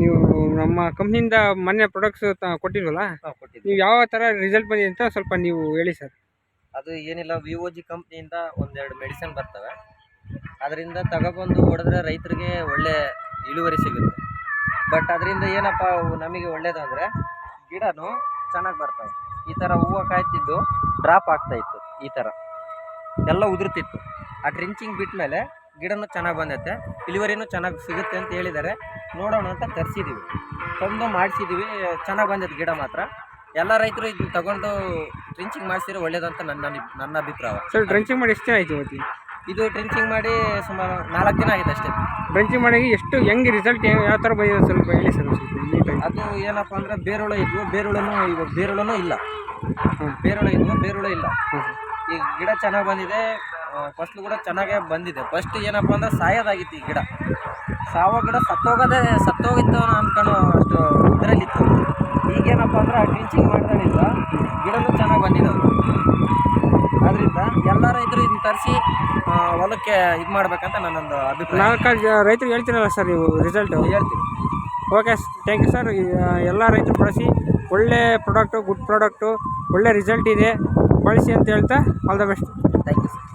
ನೀವು ನಮ್ಮ ಕಂಪ್ನಿಯಿಂದ ಮೊನ್ನೆ ಪ್ರಾಡಕ್ಟ್ಸ್ ಕೊಟ್ಟಿಲ್ವಲ್ಲ ನಾವು ಯಾವ ಥರ ರಿಸಲ್ಟ್ ಬಂದಿದೆ ಅಂತ ಸ್ವಲ್ಪ ನೀವು ಹೇಳಿ ಸರ್. ಅದು ಏನಿಲ್ಲ ವಿ ಒ ಜಿ ಕಂಪ್ನಿಯಿಂದ ಒಂದೆರಡು ಮೆಡಿಸಿನ್ ಬರ್ತವೆ. ಅದರಿಂದ ತಗೊಬಂದು ಹೊಡೆದ್ರೆ ರೈತರಿಗೆ ಒಳ್ಳೆ ಇಳುವರಿ ಸಿಗುತ್ತೆ. ಬಟ್ ಅದರಿಂದ ಏನಪ್ಪ ನಮಗೆ ಒಳ್ಳೇದು ಅಂದರೆ ಗಿಡನೂ ಚೆನ್ನಾಗಿ ಬರ್ತವೆ. ಈ ಥರ ಹೂವು ಕಾಯ್ತಿದ್ದು ಡ್ರಾಪ್ ಆಗ್ತಾಯಿತ್ತು ಈ ಥರ ಎಲ್ಲ ಉದುರ್ತಿತ್ತು. ಆ ಡ್ರಿಂಚಿಂಗ್ ಬಿಟ್ಟ ಮೇಲೆ ಗಿಡನೂ ಚೆನ್ನಾಗಿ ಬಂದೈತೆ. ಇಳುವರಿನೂ ಚೆನ್ನಾಗಿ ಸಿಗುತ್ತೆ ಅಂತ ಹೇಳಿದ್ದಾರೆ. ನೋಡೋಣ ಅಂತ ತರಿಸಿದ್ದೀವಿ ತಂದು ಮಾಡಿಸಿದ್ದೀವಿ ಚೆನ್ನಾಗಿ ಬಂದೈತೆ ಗಿಡ ಮಾತ್ರ. ಎಲ್ಲ ರೈತರು ಇದನ್ನ ತಗೊಂಡು ಡ್ರಿಂಚಿಂಗ್ ಮಾಡಿಸಿದ್ರೆ ಒಳ್ಳೇದಂತ ನನ್ನ ನನ್ನ ಅಭಿಪ್ರಾಯ. ಸರ್ ಡ್ರಿಂಚಿಂಗ್ ಮಾಡಿ ಎಷ್ಟು ದಿನ ಆಯಿತು ಇವತ್ತಿ ಇದು ಡ್ರಿಂಚಿಂಗ್ ಮಾಡಿ ಸುಮಾರು ನಾಲ್ಕು ದಿನ ಆಗಿದೆ ಅಷ್ಟೇ. ಟ್ರೆಂಚಿಂಗ್ ಮಾಡಿ ಎಷ್ಟು ಹೆಂಗೆ ರಿಸಲ್ಟ್ ಯಾವ ಥರ ಬಂದಿದೆ ಸ್ವಲ್ಪ ಹೇಳಿ ಸರ್ ಅದು ಏನಪ್ಪ ಅಂದರೆ ಬೇರುಳ ಇದ್ವು ಬೇರುಳನು ಇವಾಗ ಬೇರುಳನೂ ಇಲ್ಲ. ಬೇರುಳ ಇದ್ವು ಬೇರುಳ ಇಲ್ಲ. ಈ ಗಿಡ ಚೆನ್ನಾಗಿ ಬಂದಿದೆ. ಫಸ್ಲು ಕೂಡ ಚೆನ್ನಾಗೇ ಬಂದಿದೆ. ಫಸ್ಟ್ ಏನಪ್ಪ ಅಂದ್ರೆ ಸಾಯೋದಾಗಿತ್ತು ಈ ಗಿಡ. ಸಾವೋ ಗಿಡ ಸತ್ತೋಗೋದೇ ಸತ್ತೋಗಿತ್ತು ಅಂದ್ಕೊಂಡು ಅಷ್ಟು ಇದರಲ್ಲಿತ್ತು. ಈಗೇನಪ್ಪ ಅಂದ್ರೆ ಆ ಡ್ರಿಂಚಿಂಗ್ ಮಾಡಿದ್ರಿಂದ ಗಿಡನೂ ಚೆನ್ನಾಗಿ ಬಂದಿದೆ ಅದರಿಂದ ಎಲ್ಲ ರೈತರು ಇದನ್ನ ತರಿಸಿ ಹೊಲಕ್ಕೆ ಇದು ಮಾಡ್ಬೇಕಂತ ನನ್ನೊಂದು ಅಭಿಪ್ರಾಯ. ನಾಲ್ಕು ರೈತರಿಗೆ ಹೇಳ್ತೀರಲ್ಲ ಸರ್ ನೀವು ರಿಸಲ್ಟು ಹೇಳ್ತೀನಿ. ಓಕೆ ಥ್ಯಾಂಕ್ ಯು ಸರ್ ಎಲ್ಲ ರೈತರು ಬಳಸಿ ಒಳ್ಳೆ ಪ್ರಾಡಕ್ಟು ಗುಡ್ ಪ್ರಾಡಕ್ಟು ಒಳ್ಳೆ ರಿಸಲ್ಟ್ ಇದೆ. ಬಳಸಿ ಅಂತ ಹೇಳ್ತಾ all the best thank you